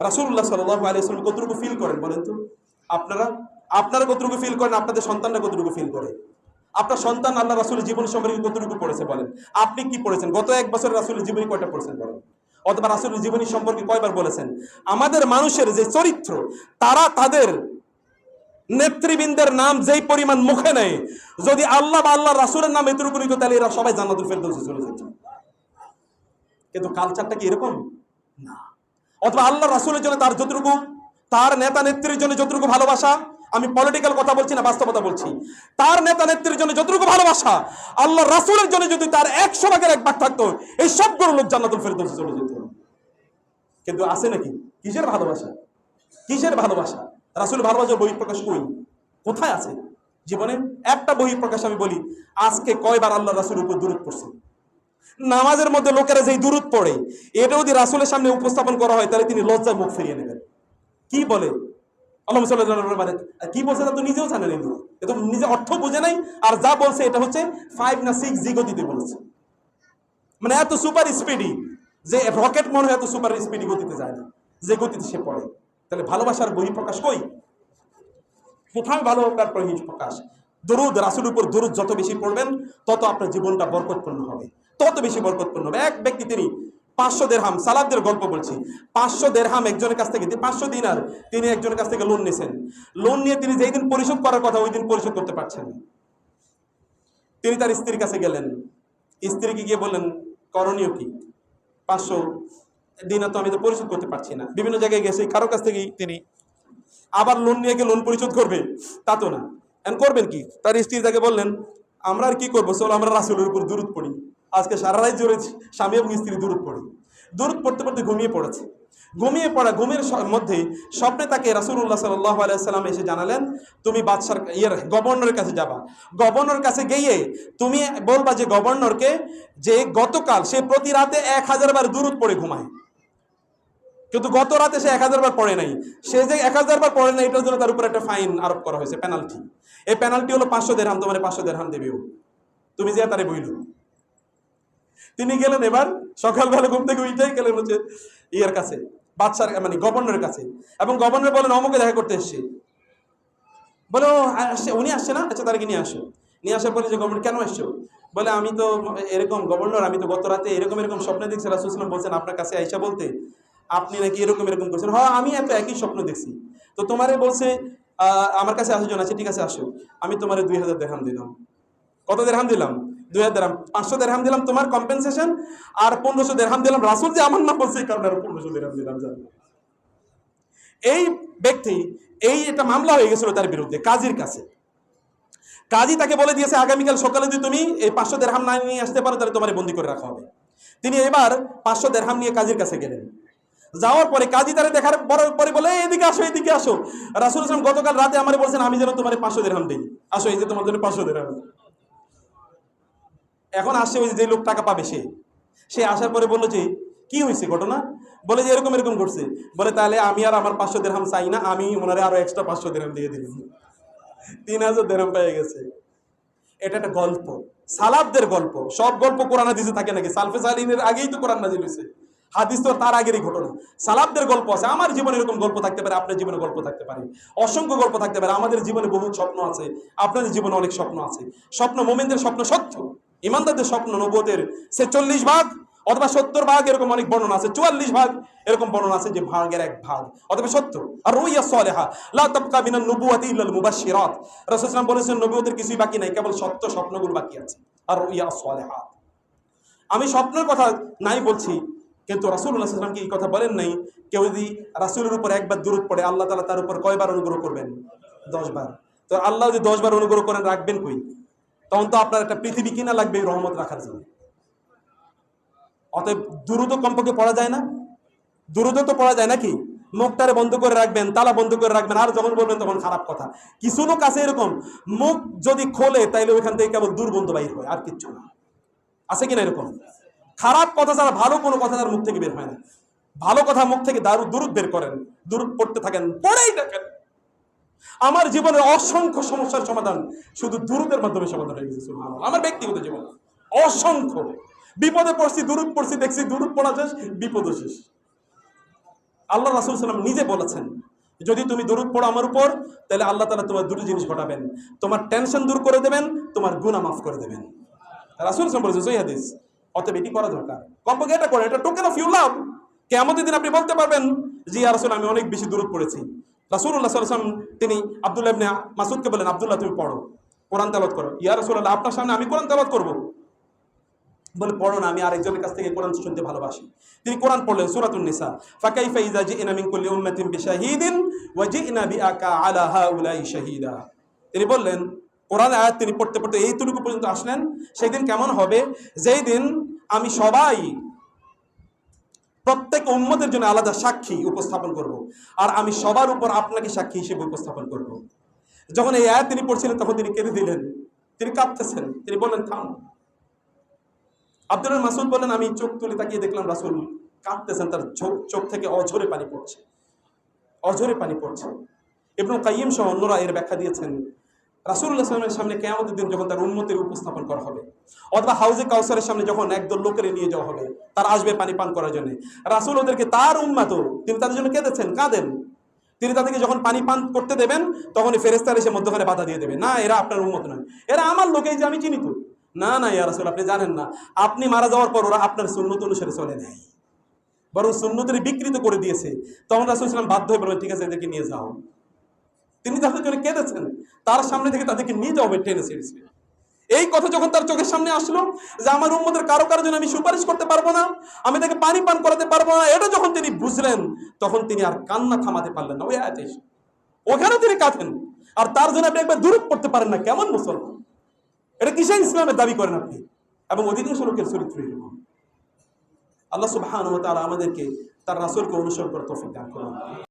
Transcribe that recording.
রাসুল্লাহ সাল্লাহ আলিয়াল্লাম কতটুকু ফিল করেন বলেন তো? আপনারা আপনারা কতটুকু ফিল করেন? আপনাদের সন্তানরা কতটুকু ফিল করে? আপনার সন্তান আল্লাহ রাসুলের জীবন সম্পর্কে কতটুকু পড়েছে বলেন? আপনি কি পড়েছেন? গত এক বছর রাসুলের জীবনী কয়টা পড়েছেন বলেন? অথবা রাসুলের জীবনী সম্পর্কে কয়বার বলেছেন? আমাদের মানুষের যে চরিত্র, তারা তাদের নেতৃবৃন্দের নাম যেই পরিমাণ মুখে নেয় যদি আল্লাহ বা আল্লাহ রাসুলের নাম এতটুকু নিত তাহলে এরা সবাই জান্নাতুল ফেরদৌসে চলে যেত। কিন্তু কালচারটা কি এরকম? না। অথবা আল্লাহ রাসুলের জন্য তার যতটুকু, তার নেতা নেত্রীর জন্য যতটুকু ভালোবাসা, আমি পলিটিক্যাল কথা বলছি না, বাস্তবতা বলছি। তার নেতা নেত্রীর জন্য যতটুকু ভালোবাসা আল্লাহ রাসুলের জন্য যদি তার একশো ভাগের এক ভাগ থাকতো, এই সবগুলো লোক জান্নাতুল ফেরদৌসে চলে যেত। কিন্তু আছে নাকি? কিসের ভালোবাসা? কিসের ভালোবাসা? রাসুল ভালোবাসার বই প্রকাশ কই? কোথায় আছে? জীবনে একটা বই প্রকাশ আমি বলি, আজকে কয়বার আল্লাহ রাসুল উপর দূরত পড়ছে? নামাজের মধ্যে লোকেরা যেই দূরত পড়ে, এটা যদি রাসুলের সামনে উপস্থাপন করা হয়, তাহলে তিনি লজ্জায় মুখ ফিরিয়ে নেবেন। কি বলে? কি বলছে তা তো নিজেও জানেন এগুলো। এ তো নিজে অর্থ বোঝে নাই, আর যা বলছে এটা হচ্ছে ফাইভ না সিক্স জি গতিতে বলেছে। মানে এত সুপার স্পিডি যে রকেট মনে হয় এত সুপার স্পিডি গতিতে যায় না, যে গতিতে সে পড়ে। তাহলে ভালোবাসার বহি প্রকাশ কই? কোথায় ভালোবাসার বহি প্রকাশ? দরুদ রাসুল উপর দরুদ যত বেশি পড়বেন, তত আপনার জীবনটা বরকতপূর্ণ হবে। তত বেশি বরকতপূর্ণ হবে। এক ব্যক্তি তিনি পাঁচশো দেড়হাম সালাদদের গল্প বলছি। পাঁচশো দেড়হাম একজনের কাছ থেকে, পাঁচশো দিনার তিনি একজনের কাছ থেকে লোন নিয়েছেন। লোন নিয়ে তিনি যেই দিন পরিশোধ করার কথা, ওই দিন পরিশোধ করতে পারছেন। তিনি তার স্ত্রীর কাছে গেলেন। স্ত্রীকে গিয়ে বললেন, করণীয় কি? পাঁচশো দিনা তো আমি তো পরিশোধ করতে পারছি না। বিভিন্ন জায়গায় গেছে কারও কাছ থেকেই তিনি আবার লোন নিয়ে গিয়ে লোন পরিশোধ করবে। তা তো না। এখন করবেন কি? তার স্ত্রী তাকে বললেন, আমরা আর কি করব? চলো আমরা রাসুলের উপর দূরত পড়ি। আজকে সারা রাত জোরে স্বামী এবং স্ত্রী দূরত পড়ি। দূরত পড়তে পড়তে ঘুমিয়ে পড়েছে। ঘুমিয়ে পড়া ঘুমের মধ্যে স্বপ্নে তাকে রাসুল্লাহ সাল্লাহ আলাইসাল্লাম এসে জানালেন, তুমি বাদশার ইয়ের গভর্নরের কাছে যাবা। গভর্নর কাছে গিয়ে তুমি বলবা যে গভর্নরকে যে গতকাল সে প্রতি রাতে এক হাজার বার দূরত পড়ে ঘুমায়। কিন্তু গত রাতে সে এক হাজার বার পড়ে নাই। সে যে এক হাজার বার পড়ে নাই, এটার জন্য তার উপর একটা ফাইন আরোপ করা হয়েছে, পেনাল্টি। এই পেনাল্টি হলো পাঁচশো দেড়হাম, তোমার পাঁচশো দেড়হাম দেবেও। তুমি যে তারে বইল। তিনি গেলেন এবার সকালবেলা ঘুম থেকে উঠেই গেলেন হচ্ছে ইয়ের কাছে বাচ্চার মানে গভর্নরের কাছে। এবং গভর্নর বলেন, অমুকে দেখা করতে এসছে। বলে আসছে উনি আসছে না? আচ্ছা তাদেরকে নিয়ে আসো? নিয়ে আসার পরে যে গভর্নর কেন আসছো বলে, আমি তো এরকম গভর্নর আমি তো গত রাতে এরকম এরকম স্বপ্ন দেখছি। রাসুসলাম বলছেন, আপনার কাছে আইসা বলতে, আপনি নাকি এরকম এরকম করছেন? হ্যাঁ আমি এত একই স্বপ্ন দেখছি। তো তোমারে বলছে আমার কাছে আসার জন্য আছে, ঠিক আছে, আসো। আমি তোমার দুই হাজার দেখাম দিলাম কত দেড়হাম দিলাম? দুই হাজার পাঁচশো দেড়হাম দিলাম তোমার কম্পেনসেশন আর পনেরোশো দেড়হাম দিলাম রাসুল যে আমার নাম বলছে, এই কারণে আরও পনেরোশো দেড়হাম দিলাম এই ব্যক্তি, এই একটা মামলা হয়ে গেছিল তার বিরুদ্ধে, কাজীর কাছে। কাজী তাকে বলে দিয়েছে, আগামীকাল সকালে যদি তুমি এই পাঁচশো দেড়হাম না নিয়ে আসতে পারো, তাহলে তোমার বন্দি করে রাখা হবে। তিনি এবার পাঁচশো দেড়হাম নিয়ে কাজীর কাছে গেলেন। যাওয়ার পরে কাজী তারা দেখার পরে পরে বলে এদিকে আসো এদিকে আসো। রাসুল ইসলাম গতকাল রাতে আমার বলছেন, আমি যেন তোমার পাঁচশো দেড়হাম দিই। আসো, এই যে তোমার জন্য পাঁচশো দেড়হাম এখন আসছে ওই যে লোক টাকা পাবে সে। সে আসার পরে বলল যে, কি হয়েছে ঘটনা? বলে যে, এরকম এরকম করছে বলে, তাহলে আমি আর আমার পাঁচশো দেড়হাম চাই না, আমি ওনারে আরও এক্সট্রা পাঁচশো দেড়হাম দিয়ে দিলাম। তিন হাজার দেড়হাম পেয়ে গেছে। এটা একটা গল্প সালাবদের গল্প। সব গল্প কোরআন হাদিসে থাকে নাকি? সালফে সালিনের আগেই তো কোরআন নাজিল হয়েছে। হাদিস তো তার আগেরই ঘটনা। সালাবদের গল্প আছে। আমার জীবনে এরকম গল্প থাকতে পারে, আপনার জীবনে গল্প থাকতে পারে। অসংখ্য গল্প থাকতে পারে। আমাদের জীবনে বহু স্বপ্ন আছে। আপনাদের জীবনে অনেক স্বপ্ন আছে। স্বপ্ন মোমেনদের স্বপ্ন সত্য। ইমানদারদের স্বপ্ন নবতের সে চল্লিশ ভাগ অথবা সত্তর ভাগ এরকম অনেক বর্ণনা আছে, চুয়াল্লিশ ভাগ এরকম বর্ণনা আছে যে ভাগের এক ভাগ, অথবা সত্য আর রুইয়া সালেহা, লা তাবকা মিনান নুবুওয়াতি ইল্লাল মুবাশশিরাত। রাসূল সাল্লাল্লাহু বলেছেন, নবুয়তের কিছুই বাকি নাই, কেবল সত্য স্বপ্নগুলো বাকি আছে। আর রুইয়া সালেহা। আমি স্বপ্নের কথা নাই বলছি, কিন্তু রাসূলুল্লাহ সাল্লাল্লাহু আলাইহি এই কথা বলেন নাই, কেউ যদি রাসূলের উপর একবার দূরত পড়ে, আল্লাহ তাআলা তার উপর কয়বার অনুগ্রহ করবেন? দশ বার তো আল্লাহ যদি দশ বার অনুগ্রহ করেন, রাখবেন কই? তখন তো আপনার একটা পৃথিবী কিনা লাগবে এই রহমত রাখার জন্য। অতএব দ্রুত কমপক্ষে পড়া যায় না। দ্রুত তো পড়া যায় নাকি? মুখটারে বন্ধ করে রাখবেন, তালা বন্ধ করে রাখবেন, আর যখন বলবেন তখন খারাপ কথা। কিছু লোক আছে এরকম, মুখ যদি খোলে তাইলে ওইখান থেকে কেবল দুর্গন্ধ বাইর হয়, আর কিচ্ছু না। আছে কিনা এরকম? খারাপ কথা ছাড়া, ভালো কোনো কথা তার মুখ থেকে বের হয় না। ভালো কথা মুখ থেকে দারু দূরত বের করেন দূরত পড়তে থাকেন, পড়েই দেখেন। আমার জীবনের অসংখ্য সমস্যার সমাধান শুধু দূরতের মাধ্যমে সমাধান হয়ে গেছে আমার ব্যক্তিগত জীবন। অসংখ্য। বিপদে পড়ছি দূরত পড়ছি, দেখছি দূরত পড়া শেষ, বিপদও শেষ। আল্লাহ রাসুল সাল্লাম নিজে বলেছেন, যদি তুমি দরুদ পড়ো আমার উপর, তাহলে আল্লাহ তালা তোমার দুটো জিনিস ঘটাবেন। তোমার টেনশন দূর করে দেবেন, তোমার গুণা মাফ করে দেবেন। রাসুল সাল্লাম বলেছে সই অতএব এটি করা দরকার। কমপক্ষে এটা করে, এটা টোকেন অফ ইউ লাভ কেমন দিন আপনি বলতে পারবেন, জি আর আমি অনেক বেশি দূরত পড়েছি। রাসুল্লাহ সাল্লাম তিনি আবদুল্লাহ ইবনে মাসুদকে বলেন আবদুল্লাহ, তুমি পড়ো, কোরআন তালাত করো। ইয়া রাসুল্লাহ আপনার সামনে আমি কোরআন তালাত করব? বলে পড়ো না, আমি আরেকজনের কাছ থেকে কোরআন শুনতে ভালোবাসি। তিনি কোরআন পড়লেন, সূরাতুন নিসা। ফাকাইফা ইযা জি'না মিন কুল্লি উম্মাতিন বিশাহিদিন ওয়া জি'না বিআকা আলা হাউলাই শাহিদা। তিনি বললেন, কোরআন আয়াত তিনি পড়তে পড়তে এইটুকু পর্যন্ত আসলেন সেই দিন কেমন হবে? যেই দিন আমি সবাই প্রত্যেক উম্মতের জন্য আলাদা সাক্ষী উপস্থাপন করব। আর আমি সবার উপর আপনাকে সাক্ষী হিসেবে উপস্থাপন করব। যখন এই আয়াত তিনি পড়ছিলেন, তখন তিনি কেঁদে দিলেন। তিনি কাঁদতেছেন। তিনি বললেন, থাম। আব্দুল মাসুদ বলেন আমি চোখ তুলে তাকিয়ে দেখলাম রাসুল কাঁদতেছেন। তার চোখ চোখ থেকে অঝরে পানি পড়ছে। অঝরে পানি পড়ছে। এবং কাইম সহ অন্যরা এর ব্যাখ্যা দিয়েছেন রাসুল্লাহ সামনে কেয়ামতের দিন যখন তার উন্মতের উপস্থাপন করা হবে, অথবা হাউজে কাউসারের সামনে যখন একদল লোকের নিয়ে যাওয়া হবে, তার আসবে পানি পান করার জন্য। রাসুল ওদেরকে তার উন্মাত তিনি তাদের জন্য কেঁদেছেন, কাঁদেন। তিনি তাদেরকে যখন পানি পান করতে দেবেন, তখনই ফেরেস্তার এসে মধ্যখানে বাধা দিয়ে দেবে, না, এরা আপনার উন্মত নয়। এরা আমার লোকেই যে আমি চিনি তো। না না, ইয়া রাসুল, আপনি জানেন না। আপনি মারা যাওয়ার পর ওরা আপনার সুন্নত অনুসারে চলে নেয়। বরং সুন্নতের বিকৃত করে দিয়েছে। তখন রাসুল ইসলাম বাধ্য হয়ে বলবেন ঠিক আছে, এদেরকে নিয়ে যাও। তিনি তাদের জন্য কেঁদেছেন। তার সামনে থেকে তাদেরকে নিয়ে যাবে টেনে সিরিজে এই কথা যখন তার চোখের সামনে আসলো যে আমার উম্মদের কারও কারও জন্য আমি সুপারিশ করতে পারব না, আমি তাকে পানি পান করাতে পারব না, এটা যখন তিনি বুঝলেন, তখন তিনি আর কান্না থামাতে পারলেন না। ওই আয়াতে এসে। ওখানেও তিনি কাঁদেন। আর তার জন্য আপনি একবার দূর করতে পারেন না, কেমন মুসলমান? এটা কিসে ইসলামের দাবি করেন আপনি? এবং অধিকাংশ লোকের চরিত্র আল্লাহ ওয়া আমাদেরকে, তার রাসূলকে অনুসরণ করে তৌফিক দান করুন।